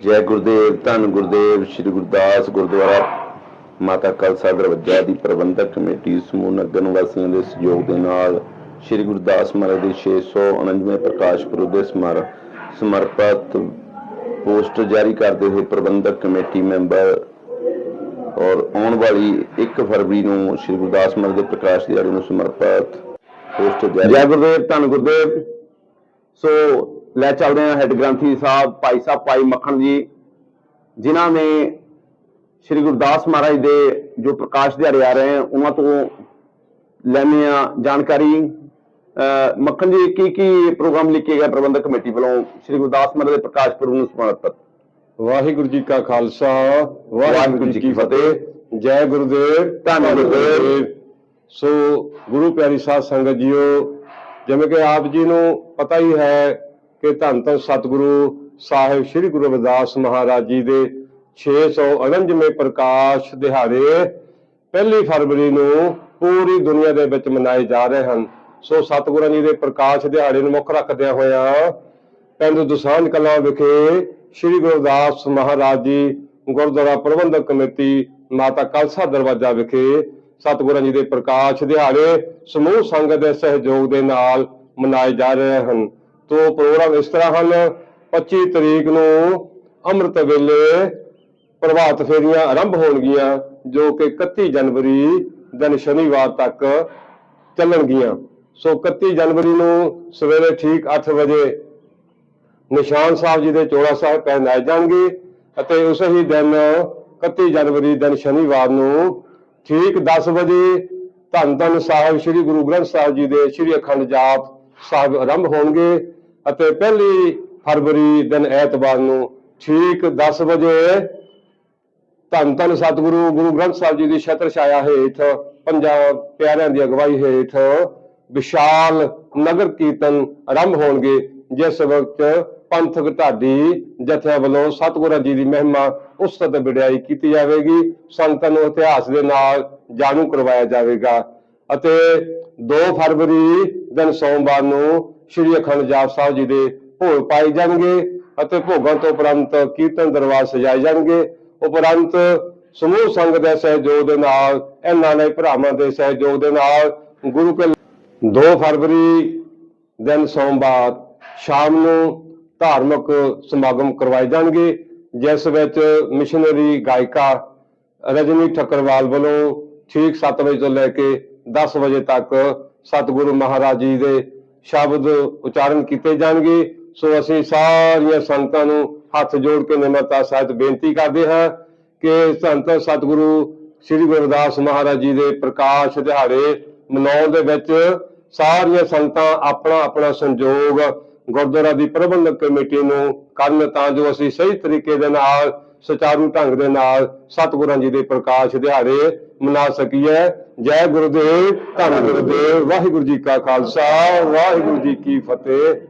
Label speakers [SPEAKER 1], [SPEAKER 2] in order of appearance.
[SPEAKER 1] ਜੈ ਗੁਰਦੇਵ, ਧੰਨ ਗੁਰਦੇਵ, ਸ੍ਰੀ ਗੁਰਦਾਸ ਗੁਰਦੁਆਰਾ, ਮਾਤਾ ਕਲਸਾ ਦਰਵਾਜਾ ਦੀ ਪ੍ਰਬੰਧਕ ਕਮੇਟੀ, ਸਮੂਹ ਨਗਰ ਨਿਵਾਸੀਆਂ ਦੇ ਸਹਿਯੋਗ ਦੇ ਨਾਲ ਸ੍ਰੀ ਗੁਰਦਾਸ ਮਹਾਰਾਜ ਦੇ 649ਵੇਂ ਪ੍ਰਕਾਸ਼ ਪੁਰਬ ਦੇ ਸਮਰ, ਸਮਰਪਿਤ ਪੋਸਟ ਜਾਰੀ ਕਰਦੇ ਹੋਏ ਪ੍ਰਬੰਧਕ ਕਮੇਟੀ ਮੈਂਬਰ ਔਰ ਆਉਣ ਵਾਲੀ 1 ਫਰਵਰੀ ਨੂੰ ਸ੍ਰੀ ਗੁਰਦਾਸ ਮਹਾਰਾਜ ਦੇ ਪ੍ਰਕਾਸ਼ ਦਿਹਾੜੇ ਨੂੰ ਸਮਰਪਿਤ ਪੋਸਟ ਜਾਰੀ ਜੈ ਗੁਰਦੇਵ, ਧੰਨ ਗੁਰਦੇਵ। ਸੋ ਲੈ ਚੱਲਦੇ ਹਾਂ ਹੈੱਡ ਗ੍ਰੰਥੀ ਸਾਹਿਬ ਭਾਈ ਸਾਹਿਬ ਭਾਈ ਮੱਖਣ ਜੀ ਜਿਨ੍ਹਾਂ ਨੇ ਸ੍ਰੀ ਗੁਰਦਾਸ ਮਹਾਰਾਜ ਦੇ ਜੋ ਪ੍ਰਕਾਸ਼ ਦਿਹਾੜੇ ਆ ਰਹੇ ਹਨ ਉਹਨਾਂ ਤੋਂ ਲੈਣੇ ਆ ਜਾਣਕਾਰੀ। ਮੱਖਣ ਜੀ ਕੀ ਕੀ ਪ੍ਰੋਗਰਾਮ ਲਿਖੇ ਗਏ ਪ੍ਰਬੰਧਕ ਕਮੇਟੀ ਵੱਲੋਂ ਸ੍ਰੀ ਗੁਰਦਾਸ ਮਹਾਰਾਜ ਦੇ ਪ੍ਰਕਾਸ਼ ਪੁਰਬ ਨੂੰ ਸਮਰਪਿਤ?
[SPEAKER 2] ਵਾਹਿਗੁਰੂ ਜੀ ਕਾ ਖਾਲਸਾ ਵਾਹਿਗੁਰੂ ਜੀ ਕੀ ਫਤਿਹ। ਜੈ ਗੁਰਦੇਵ
[SPEAKER 1] ਧੰਨ ਗੁਰਦੇਵ।
[SPEAKER 2] ਸੋ ਗੁਰੂ ਪਿਆਰੀ ਸਾਧ ਸੰਗਤ ਜੀਓ ਜਿਵੇਂ ਕਿ ਆਪ ਜੀ ਨੂੰ ਪਤਾ ਹੀ ਹੈ ਕਿ ਧੰਨ ਧੰਨ ਸਤਿਗੁਰੂ ਸਾਹਿਬ ਸ੍ਰੀ ਗੁਰੂ ਰਵਿਦਾਸ ਮਹਾਰਾਜ ਜੀ ਦੇ 649ਵੇਂ ਪ੍ਰਕਾਸ਼ ਦਿਹਾੜੇ ਪਹਿਲੀ ਫਰਵਰੀ ਨੂੰ ਪੂਰੀ ਦੁਨੀਆ ਦੇ ਵਿੱਚ ਮਨਾਏ ਜਾ ਰਹੇ ਹਨ। ਸੋ ਸਤਿਗੁਰਾਂ ਜੀ ਦੇ ਪ੍ਰਕਾਸ਼ ਦਿਹਾੜੇ ਨੂੰ ਮੁੱਖ ਰੱਖਦਿਆਂ ਹੋਇਆ ਪਿੰਡ ਦੁਸਾਂਝ ਕਲਾਂ ਵਿਖੇ ਸ੍ਰੀ ਗੁਰਦਾਸ ਮਹਾਰਾਜ ਜੀ ਗੁਰਦੁਆਰਾ ਪ੍ਰਬੰਧਕ ਕਮੇਟੀ ਮਾਤਾ ਕਲਸਾ ਦਰਵਾਜਾ ਵਿਖੇ ਸਤਿਗੁਰਾਂ ਜੀ ਦੇ ਪ੍ਰਕਾਸ਼ ਦਿਹਾੜੇ ਸਮੂਹ ਸੰਗਤ ਦੇ ਸਹਿਯੋਗ ਦੇ ਨਾਲ ਮਨਾਏ ਜਾ ਰਹੇ ਹਨ। ਤੋਂ ਪ੍ਰੋਗਰਾਮ ਇਸ ਤਰ੍ਹਾਂ ਹਨ 25 ਤਰੀਕ ਨੂੰ ਅੰਮ੍ਰਿਤ ਵੇਲੇ ਪ੍ਰਭਾਤ ਫੇਰੀਆਂ ਆਰੰਭ ਹੋਣਗੀਆਂ, ਜੋ ਕਿ 31 ਜਨਵਰੀ ਦਿਨ ਸ਼ਨੀਵਾਰ ਤੱਕ ਚੱਲਣਗੀਆਂ। ਸੋ 31 ਜਨਵਰੀ ਨੂੰ ਸਵੇਰੇ ਠੀਕ 8 ਵਜੇ ਨਿਸ਼ਾਨ ਸਾਹਿਬ ਜੀ ਦੇ ਚੋਲਾ ਸਾਹਿਬ ਪਹਿਨਾਏ ਜਾਣਗੇ, ਅਤੇ ਉਸੇ ਹੀ ਦਿਨ 31 ਜਨਵਰੀ ਦਿਨ ਸ਼ਨੀਵਾਰ ਨੂੰ ਠੀਕ 10 ਵਜੇ ਧੰਨ ਧੰਨ ਸਾਹਿਬ, ਸ੍ਰੀ ਗੁਰੂ ਗ੍ਰੰਥ ਸਾਹਿਬ ਜੀ ਦੇ ਸ੍ਰੀ ਅਖੰਡ ਜਾਪ ਸਾਹਿਬ ਆਰੰਭ ਹੋਣਗੇ ਅਤੇ ਪਹਿਲੀ ਫਰਵਰੀ ਦਿਨ ਐਤਵਾਰ ਨੂੰ ਠੀਕ 10 ਵਜੇ ਧੰਨ ਧੰਨ ਸਤਿਗੁਰੂ, ਗੁਰੂ ਗ੍ਰੰਥ ਸਾਹਿਬ ਜੀ ਦੀ ਛਤਰ ਛਾਇਆ ਹੇਠ ਪੰਜਾਂ ਪਿਆਰਿਆਂ ਦੀ ਅਗਵਾਈ ਹੇਠ ਵਿਸ਼ਾਲ ਨਗਰ ਕੀਰਤਨ ਆਰੰਭ ਹੋਣਗੇ, ਜਿਸ ਵਕਤ ਪੰਥਕ ਢਾਡੀ ਜਥਿਆਂ ਵੱਲੋਂ ਸਤਿਗੁਰਾਂ ਜੀ ਦੀ ਮਹਿਮਾ ਉਸਤਤ ਵਿੜਾਈ ਕੀਤੀ ਜਾਵੇਗੀ। ਸੰਗਤਾਂ ਨੂੰ ਇਤਿਹਾਸ ਦੇ ਨਾਲ ਜਾਣੂ ਕਰਵਾਇਆ ਜਾਵੇਗਾ। ਅਤੇ 2 ਫਰਵਰੀ ਦਿਨ ਸੋਮਵਾਰ ਨੂੰ ਸ੍ਰੀ ਅਖੰਡ ਜਾਪ ਸਾਹਿਬ ਜੀ ਦੇ ਭੋਗ ਪਾਏ ਜਾਣਗੇ ਅਤੇ ਭੋਗਾਂ ਤੋਂ ਉਪਰੰਤ ਕੀਰਤਨ ਦਰਬਾਰ ਸਜਾਏ ਜਾਣਗੇ। ਉਪਰੰਤ ਸਮੂਹ ਸੰਗਤ ਦੇ ਸਹਿਯੋਗ ਦੇ ਨਾਲ, ਇਹਨਾਂ ਨੇ ਭਰਾਵਾਂ ਦੇ ਸਹਿਯੋਗ ਦੇ ਨਾਲ ਗੁਰੂ ਕੇ 2 ਫਰਵਰੀ ਦਿਨ ਸੋਮਵਾਰ ਸ਼ਾਮ ਨੂੰ ਧਾਰਮਿਕ ਸਮਾਗਮ ਕਰਵਾਏ ਜਾਣਗੇ, ਜਿਸ ਵਿੱਚ ਮਿਸ਼ਨਰੀ ਗਾਇਕਾ ਰਜਨੀ ਠੱਕਰਵਾਲ ਵੱਲੋਂ ਠੀਕ 7 ਵਜੇ ਤੋਂ ਲੈ ਕੇ 10 ਵਜੇ ਤੱਕ ਸਤਿਗੁਰੂ ਮਹਾਰਾਜ ਜੀ ਦੇ ਸ਼ਬਦ ਉਚਾਰਨ ਕੀਤੇ ਜਾਣਗੇ। ਸੋ ਅਸੀਂ ਸਾਰੀਆਂ ਸੰਗਤਾਂ ਨੂੰ ਹੱਥ ਜੋੜ ਕੇ ਨਿਮਰਤਾ ਸਹਿਤ ਬੇਨਤੀ ਕਰਦੇ ਹਾਂ ਕਿ ਸੰਤ ਸਤਿਗੁਰੂ ਸ੍ਰੀ ਗੁਰਦਾਸ ਮਹਾਰਾਜ ਜੀ ਦੇ ਪ੍ਰਕਾਸ਼ ਦਿਹਾੜੇ ਮਨਾਉਣ ਦੇ ਵਿੱਚ ਸਾਰੀਆਂ ਸੰਗਤਾਂ ਆਪਣਾ ਆਪਣਾ ਸੰਯੋਗ ਗੁਰਦੁਆਰਾ ਦੀ ਪ੍ਰਬੰਧਕ ਕਮੇਟੀ ਨੂੰ ਕਰਨ ਤਾਂ ਜੋ ਅਸੀਂ ਸਹੀ ਤਰੀਕੇ ਦੇ ਨਾਲ, ਸੁਚਾਰੂ ਢੰਗ ਦੇ ਨਾਲ ਸਤਿਗੁਰਾਂ ਜੀ ਦੇ ਪ੍ਰਕਾਸ਼ ਦਿਹਾੜੇ ਮਨਾ ਸਕੀਏ। ਜੈ ਗੁਰਦੇਵ, ਧੰਨ ਗੁਰਦੇਵ, ਵਾਹਿਗੁਰੂ ਜੀ ਕਾ ਖਾਲਸਾ, ਵਾਹਿਗੁਰੂ ਜੀ ਕੀ ਫਤਿਹ।